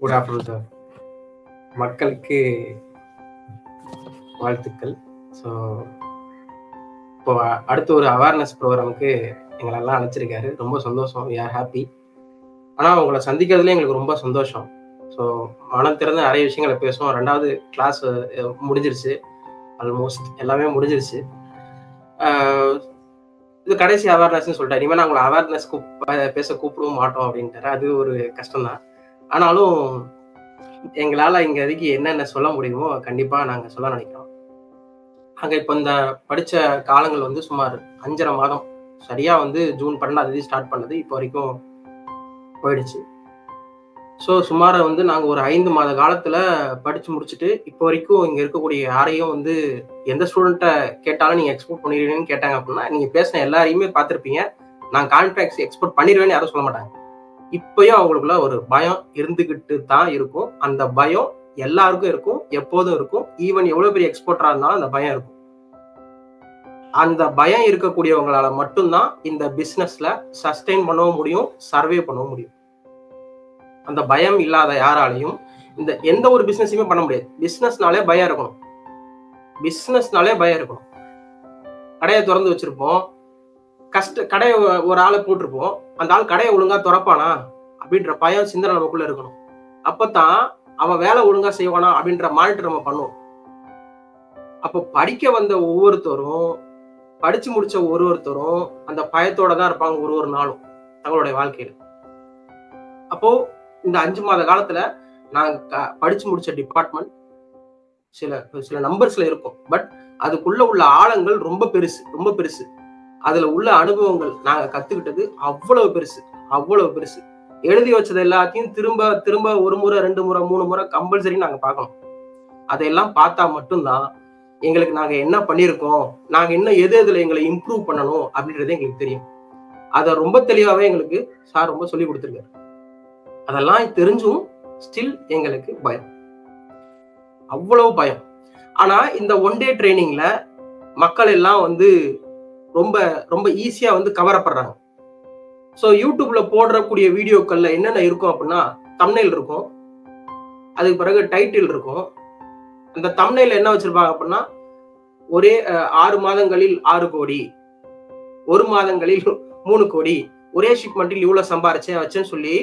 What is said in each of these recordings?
Good afternoon sir மக்களுக்கு வாழ்த்துக்கள். So இப்போ அடுத்து ஒரு அவேர்னஸ் ப்ரோக்ராமுக்கு எங்களெல்லாம் அழைச்சிருக்காரு ரொம்ப சந்தோஷம். யார் ஹாப்பி ஆனால் உங்களை சந்திக்கிறதுல எங்களுக்கு ரொம்ப சந்தோஷம். ஸோ மனம் திறந்து நிறைய விஷயங்களை பேசுவோம். ரெண்டாவது கிளாஸ் முடிஞ்சிருச்சு. ஆல்மோஸ்ட் எல்லாமே முடிஞ்சிருச்சு. இது கடைசி அவேர்னஸ்னு சொல்லிட்டேன் இனிமேல் நான் உங்களை அவேர்னஸ் கூப் பேச கூப்பிடவும் மாட்டோம் அப்படின்ட்டாரு. அது ஒரு கஷ்டம்தான். ஆனாலும் எங்களால் இங்கே அதுக்கு என்னென்ன சொல்ல முடியுமோ கண்டிப்பாக நாங்கள் சொல்ல நினைக்கிறோம். அங்கே இப்போ இந்த படித்த காலங்கள் வந்து சுமார் அஞ்சரை மாதம். சரியாக வந்து ஜூன் பன்னெண்டாம் தேதி ஸ்டார்ட் பண்ணது. இப்போ வரைக்கும் போயிடுச்சு. ஸோ சுமார் வந்து நாங்கள் ஒரு ஐந்து மாத காலத்தில் படித்து முடிச்சுட்டு இப்போ வரைக்கும் இங்கே இருக்கக்கூடிய யாரையும் வந்து எந்த ஸ்டூடெண்ட்டை கேட்டாலும் நீங்கள் எக்ஸ்போர்ட் பண்ணிடுவீங்கன்னு கேட்டாங்க அப்படின்னா நீங்கள் பேசின எல்லாரையுமே பார்த்துருப்பீங்க. நான் கான்ட்ராக்ட்ஸ் எக்ஸ்போர்ட் பண்ணிடுவேன்னு யாரும் சொல்ல மாட்டாங்க. இப்பயும் அவங்களுக்குள்ள ஒரு பயம் இருந்துகிட்டு தான் இருக்கும். அந்த பயம் எல்லாருக்கும் இருக்கும் எப்போதும் இருக்கும். ஈவன் எவ்வளவு பெரிய எக்ஸ்போர்ட்டரா இருந்தாலும் அந்த பயம் இருக்கும். அந்த பயம் இருக்கக்கூடியவங்களால மட்டும்தான் இந்த பிசினஸ்ல சஸ்டெயின் பண்ணவும் முடியும் சர்வே பண்ணவும் முடியும். அந்த பயம் இல்லாத யாராலையும் இந்த எந்த ஒரு பிசினஸையுமே பண்ண முடியாது. பிசினஸ்னாலே பயம் இருக்கணும். பிசினஸ்னாலே பயம் இருக்கணும். கடையை திறந்து வச்சிருப்போம். கஷ்ட கடையை ஒரு ஆளை போட்டிருப்போம். அந்த ஆள் கடையை ஒழுங்கா திறப்பானா? அப்படின்ற பயம் சிந்தனை நமக்குள்ள இருக்கணும். அப்பதான் அவன் வேலை ஒழுங்கா செய்வானா அப்படின்ற மானிட்டர் நம்ம பண்ணுவோம். அப்போ படிக்க வந்த ஒவ்வொருத்தரும் படிச்சு முடிச்ச ஒரு ஒருத்தரும் அந்த பயத்தோட தான் இருப்பாங்க ஒரு ஒரு நாளும் தங்களுடைய வாழ்க்கையில. அப்போ இந்த அஞ்சு மாத காலத்துல நாங்க படிச்சு முடிச்ச டிபார்ட்மெண்ட் சில சில நம்பர்ஸ்ல இருக்கும். பட் அதுக்குள்ள உள்ள ஆழங்கள் ரொம்ப பெருசு ரொம்ப பெருசு. அதுல உள்ள அனுபவங்கள் நாங்க கத்துக்கிட்டது அவ்வளவு பெருசு அவ்வளவு பெருசு. எழுதி வச்சது எல்லாத்தையும் திரும்ப திரும்ப ஒரு முறை ரெண்டு முறை மூணு முறை கம்பல்சரி நாங்க பார்க்கணும். அதையெல்லாம் பார்த்தா மட்டும்தான் எங்களுக்கு நாங்க என்ன பண்ணியிருக்கோம் நாங்க இன்னும் எது எதுல எங்களை இம்ப்ரூவ் பண்ணணும் அப்படின்றது எங்களுக்கு தெரியும். அதை ரொம்ப தெளிவாகவே எங்களுக்கு சார் ரொம்ப சொல்லி கொடுத்துருக்காரு. அதெல்லாம் தெரிஞ்சும் ஸ்டில் எங்களுக்கு பயம். அவ்வளவு பயம். ஆனா இந்த ஒன் டே ட்ரைனிங்ல மக்கள் எல்லாம் வந்து ரொம்ப ரொம்ப ஈஸியா வந்து கவரப்படுறாங்க ஸோ யூடியூப்ல போடுறக்கூடிய வீடியோக்கள்ல என்னென்ன இருக்கும் அப்படின்னா தம்னைல் இருக்கும். அதுக்கு பிறகு டைட்டில் இருக்கும். அந்த தம்னைல என்ன வச்சிருப்பாங்க அப்படின்னா ஒரே ஆறு மாதங்களில் ஆறு கோடி ஒரு மாதங்களில் மூணு கோடி ஒரே ஷிப்மெண்ட்டில் இவ்வளோ சம்பாரிச்சேன் வச்சேன்னு சொல்லி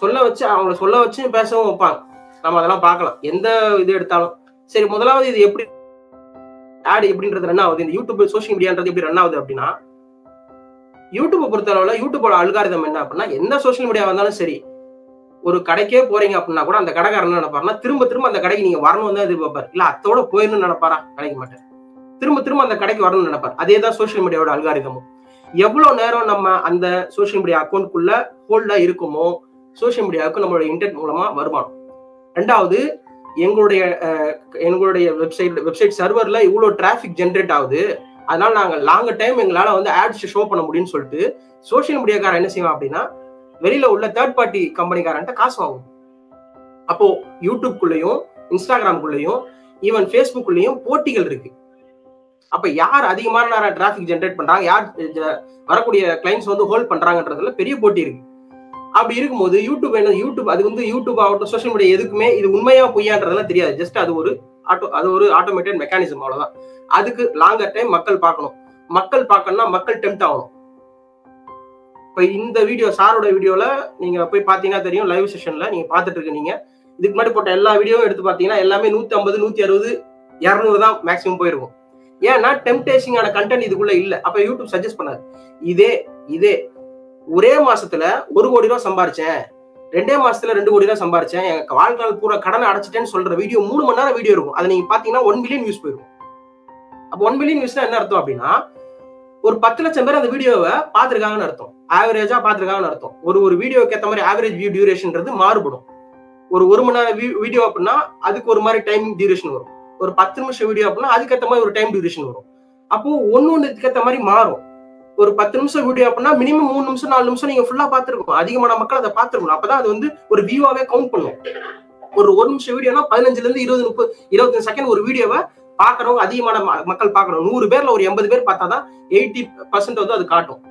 சொல்ல வச்சு அவங்கள சொல்ல வச்சு பேசவும் வைப்பாங்க. நம்ம அதெல்லாம் பார்க்கலாம். எந்த இது எடுத்தாலும். சரி முதலாவது இது எப்படி ஆடு எப்படின்றது ரன் ஆகுது. இந்த யூடியூப் சோஷியல் மீடியான்றது எப்படி ரன் ஆகுது அப்படின்னா யூடியூப்பை பொறுத்தளவுல யூடியூபோட அல்காரிதம் என்ன அப்படின்னா எந்த சோஷியல் மீடியா வந்தாலும் சரி ஒரு கடைக்கே போறீங்க அப்படின்னா கூட அந்த கடைக்காரன் என்ன நினைப்பாருன்னா திரும்ப திரும்ப அந்த கடைக்கு நீங்க வரணும் தான் எதிர்பார்ப்பார். இல்ல அத்தோட போயிடணும்னு நினைப்பாரா? கிடைக்க மாட்டார். திரும்ப திரும்ப அந்த கடைக்கு வரணும்னு நினைப்பார். அதே தான் சோஷியல் மீடியாவோட அல்காரிதமும் எவ்வளவு நேரம் நம்ம அந்த சோஷியல் மீடியா அக்கௌண்ட்குள்ள ஹோல்டா இருக்குமோ சோஷியல் மீடியாவுக்கு நம்மளோட இன்டர்நெட் மூலமா வருமானம். ரெண்டாவது எங்களுடைய எங்களுடைய வெப்சைட் வெப்சைட் சர்வர்ல இவ்வளோ டிராஃபிக் ஜென்ரேட் ஆகுது. அதனால நாங்க லாங் டைம் எங்களால வந்து ஆட்ஸ் ஷோ பண்ண முடியும்னு சொல்லிட்டு சோஷியல் மீடியாக்காரன் என்ன செய்வான் அப்படின்னா வெளியில உள்ள தேர்ட் பார்ட்டி கம்பெனிக்காரன்ட்ட காசு வாங்கும் அப்போ யூடியூப்குள்ளேயும் இன்ஸ்டாகிராம்குள்ளேயும் ஈவன் ஃபேஸ்புக்குள்ளேயும் போட்டிகள் இருக்கு. அப்ப யார் அதிகமான நேரம் டிராஃபிக் ஜென்ரேட் பண்றாங்க யார் ஜ- வரக்கூடிய கிளைண்ட்ஸ் வந்து ஹோல்ட் பண்றாங்கன்றதுல பெரிய போட்டி இருக்கு. அப்படி இருக்கும்போது யூடியூப் என்ன யூடியூப் அது வந்து யூடியூப் ஆகட்டும் சோஷியல் மீடியா எதுக்குமே இது உண்மையா பொய்யான்றதெல்லாம் தெரியாது. ஜஸ்ட் அது ஒரு ஆட்டோ அது ஒரு ஆட்டோமேட்டட் மெக்கானிசம் அவ்வளவுதான். அதுக்கு லாங்கர் டைம் மக்கள் பார்க்கணும். மக்கள் பார்க்கணும்னா மக்கள் டெம்ட் ஆகணும். இப்போ இந்த வீடியோ சாரோட வீடியோல நீங்க போய் பாத்தீங்கன்னா தெரியும் லைவ் செஷன்ல நீங்க பாத்துட்டு இருக்கீங்க. இதுக்கு முன்னாடி போட்ட எல்லா வீடியோவும் எடுத்து பாத்தீங்கன்னா எல்லாமே நூத்தி ஐம்பது நூத்தி அறுபது இரநூறு தான் மேக்ஸிமம் போயிருக்கும். ஏன்னா டெம்டேஷிங்கான கண்டென்ட் இதுக்குள்ள இல்ல. அப்ப யூடியூப் சஜஸ்ட் பண்ணாது. இதே இதே ஒரே மாசத்துல ஒரு கோடி ரூபா சம்பாரிச்சேன். ரெண்டே மாசத்துல ரெண்டு கோடி ரூபா சம்பாரிச்சேன். எங்க வாழ்நாள் பூரா கடனை அடைச்சிட்டேன்னு சொல்ற வீடியோ மூணு மணி நேரம் வீடியோ இருக்கும். அதை நீங்க பாத்தீங்கன்னா ஒன் மில்லியன் வியூஸ் போயிருக்கும் அப்போ ஒன் மில்லியன் வியூஸ்னா என்ன அர்த்தம் அப்படின்னா ஒரு பத்து லட்சம் பேர் அந்த வீடியோவை பார்த்துருக்காங்கன்னு அர்த்தம். ஆவரேஜா பார்த்துருக்காங்கன்னு அர்த்தம். ஒரு ஒரு வீடியோக்கு ஏத்த மாதிரி ஆவரேஜ் வியூ டியூரேஷன்ன்றது மாறுபடும். ஒரு ஒரு மணி நேரம் வீடியோ அப்படின்னா அதுக்கு ஒரு மாதிரி டைம் டியூரேஷன் வரும். ஒரு பத்து நிமிஷம் வீடியோ அப்படின்னா அதுக்கேற்ற மாதிரி ஒரு டைம் டியூரேஷன் வரும். அப்போ ஒன்னு ஒன்றுக்கேற்ற மாதிரி மாறும். ஒரு பத்து நிமிஷம் வீடியோ அப்படின்னா மினிமம் மூணு நிமிஷம் நாலு நிமிஷம் நீங்க ஃபுல்லா பார்த்துருக்கணும். அதிகமான மக்கள் அதை பாத்துருக்கணும் அப்பதான் அது வந்து ஒரு வியூவாவே கவுண்ட் பண்ணும். ஒரு ஒரு நிமிஷம் வீடியோனா பதினஞ்சுல இருந்து இருபது முப்பது இருபத்தஞ்சு செகண்ட் ஒரு வீடியோவை பாக்குறவங்க அதிகமான ம- மக்கள் பார்க்கணும். நூறு பேர்ல ஒரு எண்பது பேர் பார்த்தாதான் எயிட்டி பர்சன்ட் வந்து அது காட்டும்.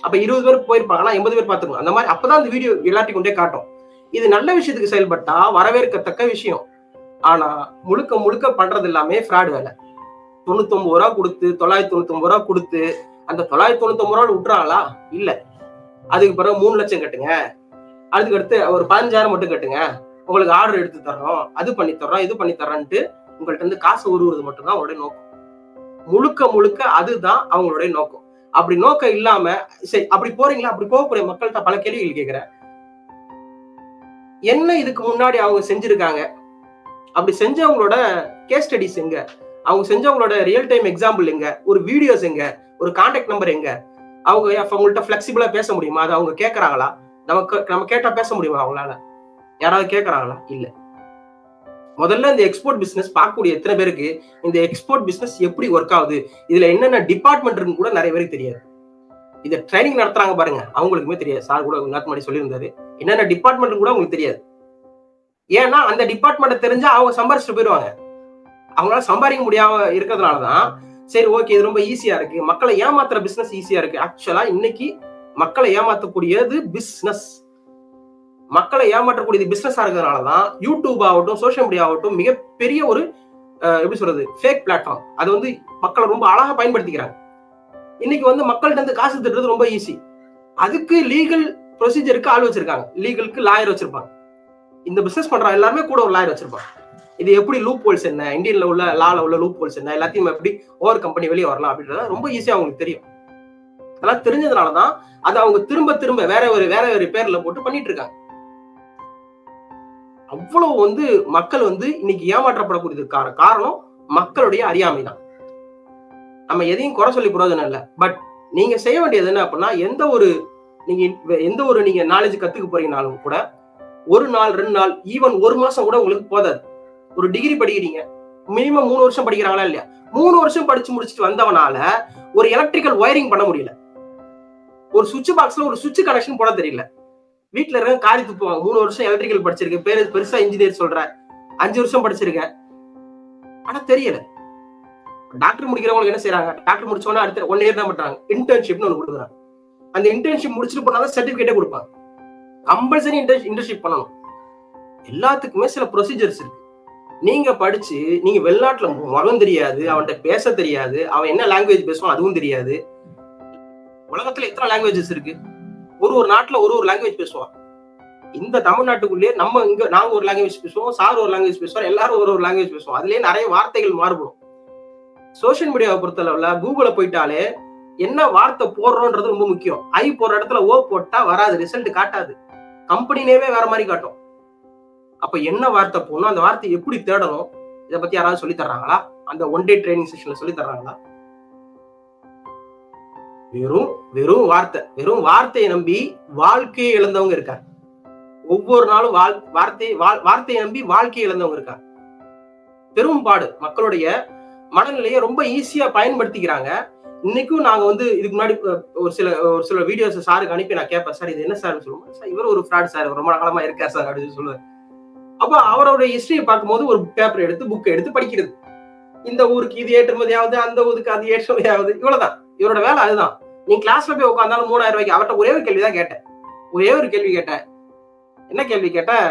அப்ப இருபது பேர் போயிருப்பாங்க ஆனா எண்பது பேர் பார்த்துருக்கோம் அந்த மாதிரி அப்பதான் அந்த வீடியோ எல்லாத்தையும் கொண்டே காட்டும். இது நல்ல விஷயத்துக்கு செயல்பட்டா வரவேற்கத்தக்க விஷயம். ஆனா முழுக்க முழுக்க பண்றது எல்லாமே ஃப்ராட் வேலை. தொண்ணூத்தி ஒன்பது ரூபா கொடுத்து தொள்ளாயிரத்தி தொண்ணூத்தி ஒன்பது ரூபா கொடுத்து அந்த தொள்ளாயிரத்தி தொண்ணூத்தி ஒன்பது ரூபா விட்டுறாங்களா? இல்ல. அதுக்கு பிறகு மூணு லட்சம் கட்டுங்க. அதுக்கு அடுத்து ஒரு பதினஞ்சாயிரம் மட்டும் கட்டுங்க. உங்களுக்கு ஆர்டர் எடுத்து தர்றோம். அது பண்ணி தர்றோம் இது பண்ணி தர்றோன்ட்டு உங்கள்ட்ட இருந்து காசு உருவுறது மட்டும்தான் அவங்களுடைய நோக்கம். முழுக்க முழுக்க அதுதான் அவங்களுடைய நோக்கம். அப்படி நோக்கம் இல்லாம சரி அப்படி போறீங்களா? அப்படி போகக்கூடிய மக்கள்கிட்ட பல கேள்விகள் கேட்கிறேன். என்ன இதுக்கு முன்னாடி அவங்க செஞ்சிருக்காங்க? அப்படி செஞ்சவங்களோட கேஸ் ஸ்டடிஸ் எங்க? அவங்க செஞ்சவங்களோட ரியல் டைம் எக்ஸாம்பிள் எங்க? ஒரு வீடியோஸ் எங்க? ஒரு கான்டாக்ட் நம்பர் எங்க? அவங்க அவங்கள்ட்ட ஃபிளெக்சிபிளா பேச முடியுமா? அது அவங்க கேட்கறாங்களா நமக்கு நம்ம கேட்டா பேச முடியுமா அவங்களால? யாராவது கேட்கறாங்களா இல்ல. முதல்ல இந்த எக்ஸ்போர்ட் பிசினஸ் பார்க்கக்கூடிய எத்தனை பேருக்கு இந்த எக்ஸ்போர்ட் பிசினஸ் எப்படி ஒர்க் ஆகுது? இதுல என்னென்ன டிபார்ட்மெண்ட் இருக்குன்னு கூட நிறைய பேருக்கு தெரியாது. இதை ட்ரைனிங் நடத்துறாங்க பாருங்க. அவங்களுக்குமே தெரியாது. சார் கூட நேரத்து முன்னாடி சொல்லியிருந்தாரு. என்னென்ன டிபார்ட்மெண்ட் கூட அவங்களுக்கு தெரியாது. ஏன்னா அந்த டிபார்ட்மெண்ட்டை தெரிஞ்சா அவங்க சம்பாரிச்சுட்டு போயிடுவாங்க. அவங்களால சம்பாதிக்க முடியாம இருக்கிறதுனாலதான் சரி ஓகே இது ரொம்ப ஈஸியா இருக்கு. மக்களை ஏமாத்துற பிசினஸ் ஈஸியா இருக்கு. ஆக்சுவலா இன்னைக்கு மக்களை ஏமாத்தக்கூடியது பிசினஸ் மக்களை ஏமாற்றக்கூடியது பிசினஸா இருக்கிறதுனாலதான் யூடியூப் ஆகட்டும் சோசியல் மீடியா ஆகட்டும் மிகப்பெரிய ஒரு எப்படி சொல்றது ஃபேக் பிளாட்ஃபார்ம் அது வந்து மக்களை ரொம்ப அழகா பயன்படுத்திக்கிறாங்க. இன்னைக்கு வந்து மக்கள்கிட்ட இருந்து காசு திட்டுறது ரொம்ப ஈஸி அதுக்கு லீகல் ப்ரொசீஜருக்கு ஆள் வச்சிருக்காங்க. லீகலுக்கு லாயர் வச்சிருப்பாங்க. இந்த பிசினஸ் பண்ற எல்லாருமே கூட ஒரு லாயர் வச்சிருப்பாங்க இது எப்படி லூப் ஹோல்ஸ் என்ன? இந்தியன்ல உள்ள லால உள்ள லூப் ஹோல்ஸ் என்ன? எல்லாத்தையும் எப்படி ஓவர் கம்பெனி வெளியே வரலாம் அப்படின்றத ரொம்ப ஈஸியா அவங்களுக்கு தெரியும். அதெல்லாம் தெரிஞ்சதுனாலதான் அதை அவங்க திரும்ப திரும்ப வேற ஒரு வேற ஒரு பேர்ல போட்டு பண்ணிட்டு இருக்காங்க. அவ்வளவு வந்து மக்கள் வந்து இன்னைக்கு ஏமாற்றப்படக்கூடியதுக்கான காரணம் மக்களுடைய அறியாமை தான் நம்ம எதையும் குறை சொல்லி பிரயோஜனம் இல்லை. பட் நீங்க செய்ய வேண்டியது என்ன அப்படின்னா எந்த ஒரு நீங்க எந்த ஒரு நீங்க நாலேஜ் கத்துக்க போறீங்கனாலும் கூட ஒரு நாள் ரெண்டு நாள் ஈவன் ஒரு மாசம் கூட உங்களுக்கு போதாது. ஒரு டிகிரி படிக்கிறீங்க. மினிமம் மூணு வருஷம் படிக்கிறாங்களா இல்லையா? மூணு வருஷம் படிச்சு முடிச்சுட்டு வந்தவனால ஒரு எலக்ட்ரிக்கல் ஒயரிங் பண்ண முடியல. ஒரு சுவிட்ச் பாக்ஸ்ல ஒரு சுவிட்ச் கனெக்ஷன் போட தெரியல. வீட்டுல இருக்க காரி துப்புவாங்க. மூணு வருஷம் எலக்ட்ரிக்கல் படிச்சிருக்கேன். பேரு பெருசா இன்ஜினியர் சொல்றேன் அஞ்சு வருஷம் படிச்சிருக்கேன். ஆனா தெரியல. டாக்டர் முடிக்கிறவங்களுக்கு என்ன செய்யறாங்க டாக்டர் முடிச்சவொன்னே அடுத்த ஒன் இயர் தான் பண்றாங்க. இன்டர்ன்ஷிப்னு ஒன்று கொடுக்குறாங்க. அந்த இன்டர்ன்ஷிப் முடிச்சுட்டு போனாலும் சர்டிபிகேட்டே கொடுப்பாங்க. கம்பல்சரி இன்டர்ன்ஷிப் பண்ணணும். எல்லாத்துக்குமே சில ப்ரொசீஜர்ஸ் இருக்கு. நீங்க படிச்சு நீங்க வெளிநாட்டுல முகம் தெரியாது அவன்கிட்ட பேச தெரியாது அவன் என்ன லாங்குவேஜ் பேசுவான் அதுவும் தெரியாது. உலகத்துல எத்தனை லாங்குவேஜஸ் இருக்கு? ஒரு ஒரு நாட்டுல ஒரு ஒரு லாங்குவேஜ் பேசுவான். இந்த தமிழ்நாட்டுக்குள்ளேயே நம்ம இங்க நாங்க ஒரு லாங்குவேஜ் பேசுவோம் சார் ஒரு லாங்குவேஜ் பேசுவோம் எல்லாரும் ஒரு ஒரு லாங்குவேஜ் பேசுவோம். அதுலயே நிறைய வார்த்தைகள் மாறுபடும். சோசியல் மீடியாவை பொறுத்தளவுல கூகுள போயிட்டாலே என்ன வார்த்தை போடுறோன்றது ரொம்ப முக்கியம். ஐ போடுற இடத்துல ஓ போட்டா வராது ரிசல்ட் காட்டாது. கம்பெனி நேமே வேற மாதிரி காட்டும். அப்ப என்ன வார்த்தை போகணும் அந்த வார்த்தை எப்படி தேடணும்? இதை பத்தி யாராவது சொல்லி தர்றாங்களா? அந்த ஒன் டே ட்ரைனிங் செஷன்ல சொல்லி தர்றாங்களா? வெறும் வெறும் வார்த்தை. வெறும் வார்த்தையை நம்பி வாழ்க்கையை இழந்தவங்க இருக்காங்க. ஒவ்வொரு நாளும் வாழ் வார்த்தை வார்த்தையை நம்பி வாழ்க்கையை இழந்தவங்க இருக்காங்க. பெரும்பாடு மக்களுடைய மனநிலையை ரொம்ப ஈஸியா பயன்படுத்திக்கிறாங்க. இன்னைக்கும் நாங்க வந்து இதுக்கு முன்னாடி ஒரு சில ஒரு சில வீடியோஸ் சாருக்கு அனுப்பி நான் கேட்பேன் சார் இது என்ன சார் சொல்லுவோம் சார் இவர் ஒரு ஃப்ராட் சார் ரொம்ப காலமா இருக்கார் சார் அப்படின்னு சொல்லுவேன். அப்போ அவரோட ஹிஸ்டரியை பார்க்கும்போது ஒரு பேப்பர் எடுத்து புக் எடுத்து படிக்கிறது. இந்த ஊருக்கு இது ஏற்றுமதியாவது அந்த ஊருக்கு அது ஏற்றுமதியாவது இவ்வளவுதான். இவரோட வேலை அதுதான். நீ கிளாஸ்ல போய் உட்காந்தாலும் மூணாயிரம் ரூபாய்க்கு அவர்கிட்ட ஒரே ஒரு கேள்வி தான் கேட்டேன். ஒரே ஒரு கேள்வி கேட்டேன். என்ன கேள்வி கேட்டேன்?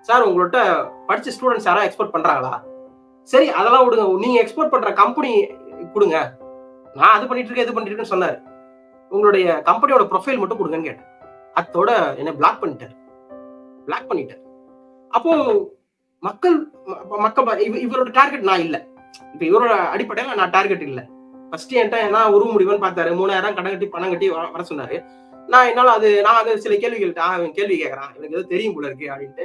சார் உங்கள்கிட்ட படிச்ச ஸ்டூடெண்ட்ஸ் யாராவது எக்ஸ்போர்ட் பண்றாங்களா? சரி அதெல்லாம் விடுங்க. நீங்க எக்ஸ்போர்ட் பண்ற கம்பெனி கொடுங்க. நான் அது பண்ணிட்டு இருக்கேன் இது பண்ணிட்டு இருக்கேன்னு சொன்னாரு. உங்களுடைய கம்பெனியோட ப்ரொஃபைல் மட்டும் கொடுங்கன்னு கேட்டேன். அத்தோட என்ன பிளாக் பண்ணிட்டார். பிளாக் பண்ணிட்டார். அப்போ மக்கள் மக்கள் இவரோட டார்கெட் நான் இல்ல. இப்ப இவரோட அடிப்படையில நான் டார்கெட் இல்ல. ஃபர்ஸ்ட் என்கிட்ட என்ன உருவ முடிவுன்னு பார்த்தாரு. மூணாயிரம் கடன் கட்டி பணம் கட்டி வர சொன்னாரு. நான் என்னால அது நான் அது சில கேள்விகள் கேள்வி கேட்கறான் எனக்கு எதுவும் தெரியும் போல இருக்கு அப்படின்ட்டு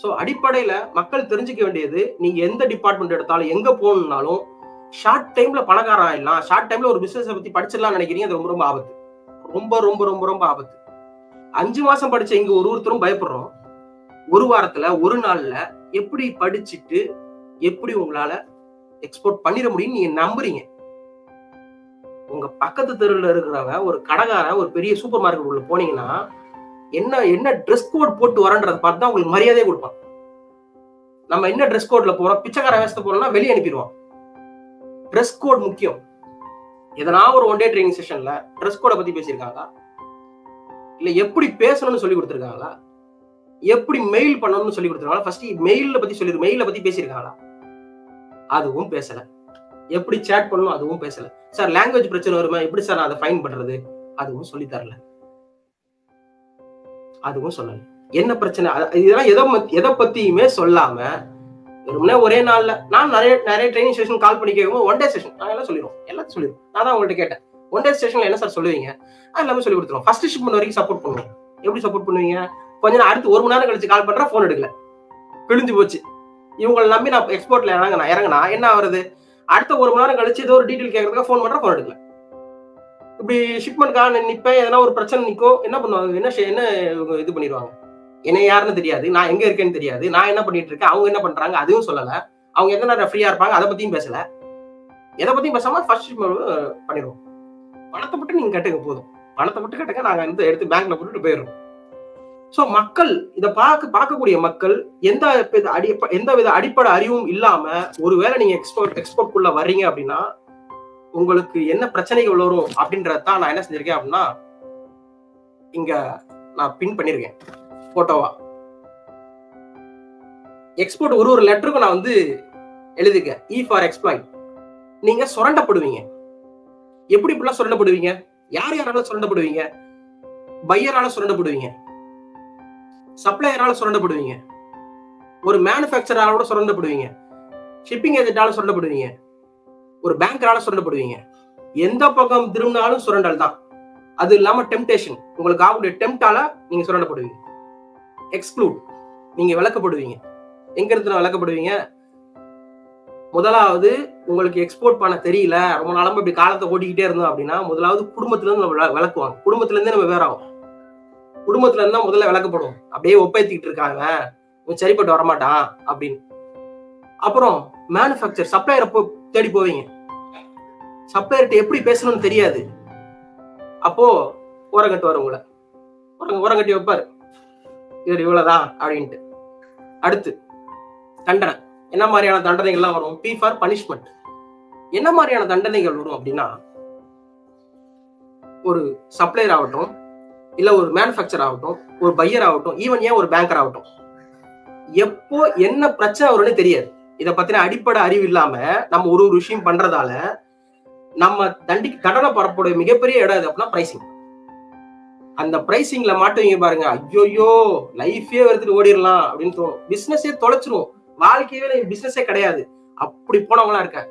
சோ அடிப்படையில மக்கள் தெரிஞ்சுக்க வேண்டியது நீங்க எந்த டிபார்ட்மெண்ட் எடுத்தாலும் எங்க போகணும்னாலும் ஷார்ட் டைம்ல பணக்காரன் ஆயிடலாம். ஷார்ட் டைம்ல ஒரு பிசினஸ் பத்தி படிச்சிடலாம் நினைக்கிறீங்க அது ரொம்ப ரொம்ப ஆபத்து. ரொம்ப ரொம்ப ரொம்ப ரொம்ப ஆபத்து. அஞ்சு மாசம் படிச்ச இங்க ஒரு ஒருத்தரும் பயப்படுறோம். ஒரு வாரத்துல ஒரு நாள்ல எப்படி படிச்சுட்டு எப்படி உங்களால எக்ஸ்போர்ட் பண்ணிட முடியும் நீங்க நம்புறீங்க. உங்க பக்கத்து தெருவில் இருக்கிறவங்க ஒரு கடைக்காரன் ஒரு பெரிய சூப்பர் மார்க்கெட் உள்ள போனீங்கன்னா என்ன என்ன ட்ரெஸ் கோட் போட்டு வரன்றதை பார்த்து தான் உங்களுக்கு மரியாதையே கொடுப்பான். நம்ம என்ன ட்ரெஸ் கோட்ல போறோம்? பிச்சைக்கார வேஷத்தை போறோம்னா வெளியே அனுப்பிடுவோம் ட்ரெஸ் கோட் முக்கியம். எதனா ஒரு ஒன் டே ட்ரைனிங் செஷன்ல ட்ரெஸ் கோடை பத்தி பேசியிருக்காங்க. இல்ல எப்படி பேசணும்னு சொல்லி கொடுத்துருக்காங்களா? எப்படி மெயில் பண்ணணும்னு சொல்லி கொடுத்துருக்காங்களா? ஃபர்ஸ்ட் மெயில பத்தி சொல்லி மெயில பத்தி பேசியிருக்காங்களா? அதுவும் பேசல. எப்படி சேட் பண்ணணும் அதுவும் பேசல. சார் லாங்குவேஜ் பிரச்சனை வருமா? எப்படி சார் நான் அதை ஃபைன் பண்றது? அதுவும் சொல்லி தரல. அதுவும் சொல்லல. என்ன பிரச்சனை? அத- இதெல்லாம் எதை எதை பத்தியுமே சொல்லாம வெறுமனே ஒரே நாள்ல நான் நிறைய நிறைய ட்ரைனிங் செஷன் கால் பண்ணி கேட்கும்போது ஒன் டே செஷன் நான் எல்லாம் சொல்லிடுவோம் எல்லாத்தையும் சொல்லிடுவோம் நான் தான் உங்கள்கிட்ட கேட்டேன். ஒன் டே செஷன்ல என்ன சார் சொல்லுவீங்க? அது எல்லாமே சொல்லி கொடுத்துருவோம் ஃபர்ஸ்ட் ஷிப்மெண்ட் வரைக்கும் சப்போர்ட் பண்ணுவோம். எப்படி சப்போர்ட் பண்ணுவீங்க? கொஞ்ச நேரம் அடுத்து ஒரு மணி நேரம் கழிச்சு கால் பண்றேன் ஃபோன் எடுக்கல. கிழிஞ்சு போச்சு. இவங்களை நம்பி நான் எக்ஸ்போர்ட்ல இறங்கினா இறங்கினா என்ன ஆகுறது? அடுத்த ஒரு மணி நேரம் கழிச்சு ஏதோ ஒரு டீட்டெயில் கேட்கறதுக்கு ஃபோன் பண்றேன் ஃபோன் எடுக்கல. இப்படி ஷிப்மெண்ட்காக நிற்பேன் எதனா ஒரு பிரச்சனை நிற்கும் என்ன பண்ணுவாங்க? என்ன என்ன இது பண்ணிடுவாங்க? என்ன யாருன்னு தெரியாது. நான் எங்க இருக்கேன்னு தெரியாது. நான் என்ன பண்ணிட்டு இருக்கேன்? அவங்க என்ன பண்றாங்க? அதுவும் சொல்லல. அவங்க எத்தனை நேரம் ஃப்ரீயா இருப்பாங்க? அதை பத்தியும் பேசல. எதை பத்தியும் பேசாம ஃபர்ஸ்ட் பண்ணிடுவோம். பணத்தை மட்டும் நீங்க கட்டுங்க போதும். பணத்தை மட்டும் கட்டுங்க நாங்க வந்து எடுத்து பேங்க்ல போட்டுட்டு போயிடுறோம். சோ மக்கள் இதை பார்க்க பார்க்கக்கூடிய மக்கள் எந்த அடி எந்த வித அடிப்படை அறிவும் இல்லாம ஒருவேளை நீங்க எக்ஸ்போர்ட் எக்ஸ்போர்ட் குள்ள வர்றீங்க அப்படின்னா உங்களுக்கு என்ன பிரச்சனைகள் வரும் அப்படின்றதான் நான் என்ன செஞ்சிருக்கேன் அப்படின்னா இங்க நான் பின் பண்ணிருக்கேன் போட்டோவா எக்ஸ்போர்ட் ஒரு ஒரு லெட்டருக்கும் நான் வந்து எழுதிருக்கேன் இ ஃபார் எக்ஸ்பிளைன் நீங்க சுரண்டப்படுவீங்க. எப்படி இப்படிலாம் சுரண்டப்படுவீங்க? யார் யாரால சுரண்டப்படுவீங்க? பையரால சுரண்டப்படுவீங்க. சப்ளையரால சுரண்டப்படுவீங்க. ஒரு மேனுஃபேக்சரால சுரண்டப்படுவீங்க. ஷிப்பிங் ஏஜென்டால சுரண்டப்படுவீங்க. ஒரு பேங்கரால சுரண்டப்படுவீங்க. எந்த பக்கம் திரும்பினாலும் சுரண்டல் தான். அது இல்லாம டெம்டேஷன் உங்களுக்கு ஆகக்கூடிய டெம்டால நீங்க சுரண்டப்படுவீங்க. எக்ஸ்க்ளூட் நீங்க விளக்கப்படுவீங்க. எங்க இருந்து விளக்கப்படுவீங்க? முதலாவது உங்களுக்கு எக்ஸ்போர்ட் பண்ண தெரியல ரொம்ப நாளும் இப்படி காலத்தை ஓட்டிக்கிட்டே இருந்தோம் அப்படின்னா முதலாவது குடும்பத்துல இருந்து நம்ம விளக்குவாங்க. குடும்பத்துல இருந்தே நம்ம வேற ஆகும் குடும்பத்துல இருந்தா முதல்ல விளக்கப்படும். அப்படியே ஒப்பைத்திக்கிட்டு இருக்காங்க இவன். சரிப்பட்டு வரமாட்டான் அப்படின்னு. அப்புறம் மேனுஃபேக்சர் சப்ளையரை போ தேடி போவீங்க. சப்ளையர்கிட்ட எப்படி பேசணும்னு தெரியாது. அப்போ ஓரங்கட்டு வரும் உங்களை. ஓரங்க ஓரங்கட்டி வைப்பாரு. இவர் இவ்வளவுதான் அப்படின்ட்டு. அடுத்து தண்டனை. என்ன மாதிரியான தண்டனைகள்லாம் வரும்? பி ஃபார் பனிஷ்மெண்ட் என்ன மாதிரியான தண்டனைகள் வரும் அப்படின்னா ஒரு சப்ளையர் ஆகட்டும் இல்ல ஒரு மேனுஃபேக்சர் ஆகட்டும் ஒரு பையர் ஆகட்டும் ஈவன் ஏன் ஒரு பேங்கர் ஆகட்டும். எப்போ என்ன பிரச்சனை வரும்னு தெரியாது. இதை பத்தின அடிப்படை அறிவு இல்லாம நம்ம ஒரு ஒரு விஷயம் பண்றதால நம்ம தண்டி கடனை பரப்புடைய மிகப்பெரிய இடம் எது அப்படின்னா பிரைசிங் அந்த பிரைசிங்ல மாட்டுவீங்க பாருங்க. ஐயோயோ லைஃபே எடுத்துட்டு ஓடிடலாம் அப்படின்னு தோணும். பிசினஸே தொலைச்சிருவோம். வாழ்க்கையவே பிசினஸே கிடையாது. அப்படி போனவங்களா இருக்க.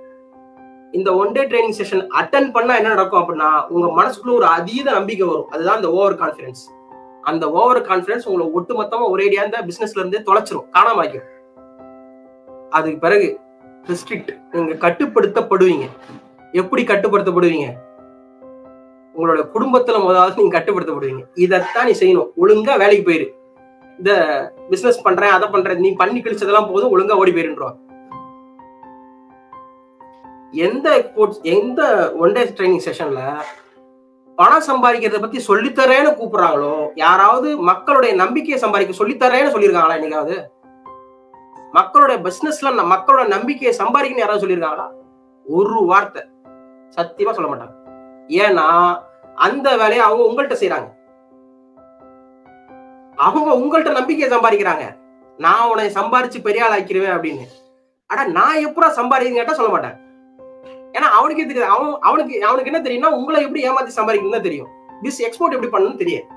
இந்த one day training session attend பண்ணா என்ன நடக்கும் அப்படின்னா உங்க மனசுக்குள்ள ஒரு அதீத நம்பிக்கை வரும். அதுதான் இந்த ஓவர் கான்பிடன்ஸ் அந்த ஓவர் கான்பிடன்ஸ் உங்களை ஒட்டுமொத்தமா ஒரேடியா இந்த பிசினஸ்ல இருந்தே தொலைச்சிரும் காணாம ஆக்கிரும் அதுக்கு பிறகு ரெஸ்ட்ரிக்ட் நீங்க கட்டுப்படுத்தப்படுவீங்க. எப்படி கட்டுப்படுத்தப்படுவீங்க? உங்களோட குடும்பத்துல முதலாவது நீங்க கட்டுப்படுத்தப்படுவீங்க. இதைத்தான் நீ செய்யணும். ஒழுங்கா வேலைக்கு போயிரு. இந்த பிசினஸ் பண்றேன் அதை பண்றேன் நீ பண்ணி கிழிச்சதெல்லாம் போதும் ஒழுங்கா ஓடி போயிருன்றான் எந்த எக்ஸ்போர்ட்ஸ் எந்த ஒன் டே ட்ரைனிங் செஷன்ல பணம் சம்பாதிக்கிறத பத்தி சொல்லித்தரேன்னு கூப்பிடுறாங்களோ யாராவது மக்களுடைய நம்பிக்கையை சம்பாதிக்க சொல்லித்தரேன்னு சொல்லியிருக்காங்களா என்னைக்காவது? மக்களுடைய பிசினஸ்ல மக்களோட நம்பிக்கையை சம்பாதிக்கணும்னு யாராவது சொல்லியிருக்காங்களா? ஒரு வார்த்தை சத்தியமா சொல்ல மாட்டாங்க. ஏன்னா அந்த வேலையை அவங்க உங்கள்கிட்ட செய்றாங்க. அவங்க உங்கள்கிட்ட நம்பிக்கையை சம்பாதிக்கிறாங்க. நான் உன்னை சம்பாரிச்சு பெரிய ஆள் ஆக்கிடுவேன் அப்படின்னு. ஆனா நான் எப்படா சம்பாதிக்கிறேன்னு கேட்டா சொல்ல மாட்டேன். ஏன்னா அவனுக்கே தெரியாது. அவன் அவனுக்கு அவனுக்கு என்ன தெரியும்னா உங்களை எப்படி ஏமாத்தி சம்பாதிக்கணும்னு தெரியும். பிஸ் எக்ஸ்போர்ட் எப்படி பண்ணணும்னு தெரியும்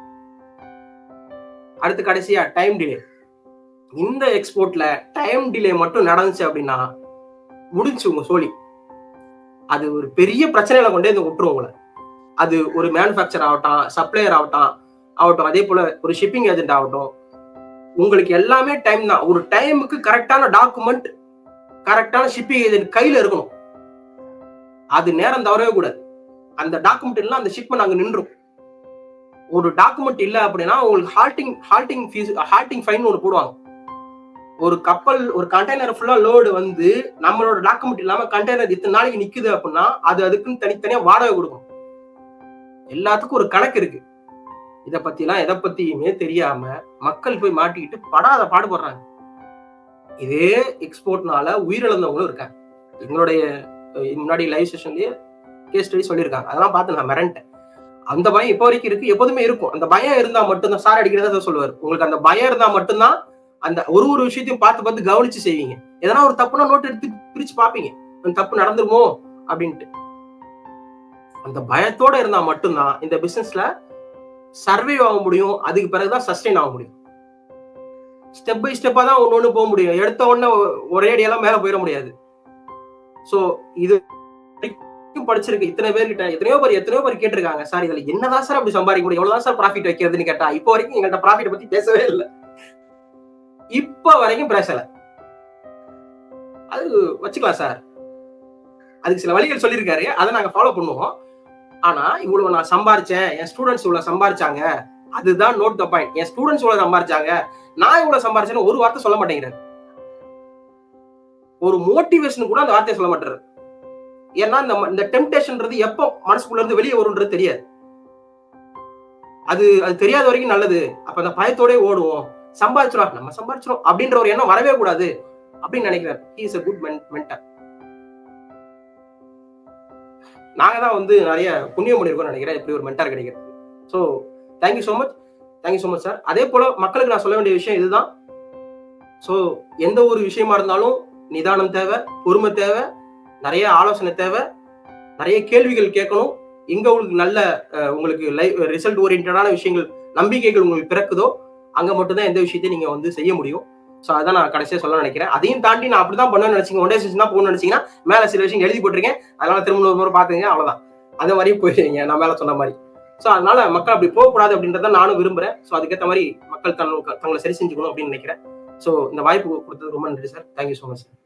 அடுத்து கடைசியா டைம் டிலே இந்த எக்ஸ்போர்ட்ல டைம் டிலே மட்டும் நடந்துச்சு அப்படின்னா முடிஞ்சு உங்க சோழி. அது ஒரு பெரிய பிரச்சனையில கொண்டே வந்து விட்டுரும் உங்களை. அது ஒரு மேனுஃபேக்சர் ஆகட்டும் சப்ளையர் ஆகட்டும் ஆகட்டும். அதே போல ஒரு ஷிப்பிங் ஏஜென்ட் ஆகட்டும். உங்களுக்கு எல்லாமே டைம் தான். ஒரு டைமுக்கு கரெக்டான டாக்குமெண்ட் கரெக்டான ஷிப்பிங் ஏஜென்ட் கையில இருக்கணும். அது நேரம் தவறவே கூடாது. அந்த டாக்குமெண்ட் இல்லை அந்த ஷிப்மெண்ட் அங்கே நின்றும். ஒரு டாக்குமெண்ட் இல்லை அப்படின்னா உங்களுக்கு halting halting fees halting fine ஒன்று போடுவாங்க. ஒரு கப்பல் ஒரு கண்டெய்னர் ஃபுல்லா லோடு வந்து நம்மளோட டாக்குமெண்ட் இல்லாம கண்டெய்னர் இத்தனை நாளைக்கு நிக்குது அப்படின்னா அது அதுக்குன்னு தனித்தனியா வாடகை கொடுக்கும் எல்லாத்துக்கும் ஒரு கணக்கு இருக்கு. இதை பத்திலாம் எதை பத்தியுமே தெரியாம மக்கள் போய் மாட்டிக்கிட்டு படாத பாடுபடுறாங்க. இதே எக்ஸ்போர்ட்னால உயிரிழந்தவங்களும் இருக்காங்க. எங்களுடைய முன்னாடி லைவ் செஷன்லயே கேஸ் ஸ்டடி சொல்லியிருக்காங்க. அதெல்லாம் பார்த்து நான் மிரண்டேன். அந்த பயம் இப்போ வரைக்கும் இருக்கு. எப்போதுமே இருக்கும். அந்த பயம் இருந்தா மட்டும்தான் சார் அடிக்கிறதா சொல்லுவார். உங்களுக்கு அந்த பயம் இருந்தா மட்டும்தான் அந்த ஒரு ஒரு விஷயத்தையும் பார்த்து பார்த்து கவனிச்சு செய்வீங்க. எதனா ஒரு தப்புனா நோட் எடுத்து பிரிச்சு பார்ப்பீங்க. அந்த தப்பு நடந்துருமோ? அப்படின்ட்டு. அந்த பயத்தோட இருந்தா மட்டும்தான் இந்த பிசினஸ்ல சர்வே ஆக முடியும் அதுக்கு பிறகுதான் சஸ்டெயின் ஆக முடியும். ஸ்டெப் பை ஸ்டெப்பா தான் ஒன்று ஒன்று போக முடியும். எடுத்த உடனே ஒரே அடியெல்லாம் மேல போயிட முடியாது. சோ இது படிச்சிருக்கு இத்தனை பேர் கிட்ட எத்தனையோ பேர் எத்தனையோ பேர் கேட்டிருக்காங்க. சார் இதுல என்னதான் சார் அப்படி சம்பாதிக்க முடியும்? எவ்வளவுதான் சார் ப்ராஃபிட் வைக்கிறதுன்னு கேட்டா இப்போ வரைக்கும் எங்கள்கிட்ட ப்ராஃபிட் பத்தி பேசவே இல்லை. இப்ப வரைக்கும் பேசல. அது வச்சுக்கலாம் சார். அதுக்கு சில வழிகள் சொல்லியிருக்காரு. அதை நாங்க ஃபாலோ பண்ணுவோம். ஆனா இவ்வளவு நான் சம்பாரிச்சேன் என் ஸ்டூடெண்ட்ஸ் இவ்வளவு சம்பாரிச்சாங்க அதுதான் நோட் த பாயிண்ட் என் ஸ்டூடெண்ட்ஸ் இவ்வளவு சம்பாரிச்சாங்க நான் இவ்வளவு சம்பாரிச்சேன்னு ஒரு வார்த்தை சொல்ல மாட்டேங்கிறேன் ஒரு மோட்டிவேஷன் கூட அந்த வார்த்தையை சொல்ல மாட்டாரு ஏன்னா இந்த ம- இந்த டெம்டேஷன்ன்றது எப்போ மனசுக்குள்ள இருந்து வெளியே வரும்ன்றது தெரியாது. அது அது தெரியாத வரைக்கும் நல்லது. அப்ப அந்த பயத்தோடயே ஓடுவோம். சம்பாதிச்சிடும் நம்ம சம்பாதிச்சிடும் அப்படின்ற ஒரு எண்ணம் வரவே கூடாது அப்படின்னு நினைக்கிறார். He is a good mentor நாங்கள் தான் வந்து நிறைய புண்ணியம் பண்ணியிருக்கோம்னு நினைக்கிறேன். இப்படி ஒரு மென்டார் கிடைக்கிறது. So thank you so much thank you so much sir அதே போல் மக்களுக்கு நான் சொல்ல வேண்டிய விஷயம் இதுதான். ஸோ எந்த ஒரு விஷயமா இருந்தாலும் நிதானம் தேவை பொறுமை தேவை நிறைய ஆலோசனை தேவை நிறைய கேள்விகள் கேட்கணும். எங்க உங்களுக்கு நல்ல உங்களுக்கு லைவ் ரிசல்ட் ஓரியன்டான விஷயங்கள் நம்பிக்கைகள் உங்களுக்கு பிறக்குதோ அங்க மட்டும்தான் எந்த விஷயத்தையும் நீங்க வந்து செய்ய முடியும். ஸோ அதான் நான் கடைசியாக சொல்ல நினைக்கிறேன். அதையும் தாண்டி நான் அப்படிதான் பண்ணணும்னு நினைச்சீங்க. ஒன் டே செஷன் தான் போகணும்னு நினைச்சீங்கன்னா மேலே சில விஷயம் எழுதி போட்டிருக்கேன். அதனால திரும்ப ஒரு முறை பார்த்துங்க. அவ்வளோதான் அதே மாதிரியும் போயிருவீங்க. நான் மேலே சொன்ன மாதிரி. ஸோ அதனால மக்கள் அப்படி போகக்கூடாது அப்படின்றத நானும் விரும்புறேன். ஸோ அதுக்கேற்ற மாதிரி மக்கள் தன் தங்களை சரி செஞ்சுக்கணும் அப்படின்னு நினைக்கிறேன். ஸோ இந்த வாய்ப்பு கொடுத்தது ரொம்ப நன்றி sir thank you so much sir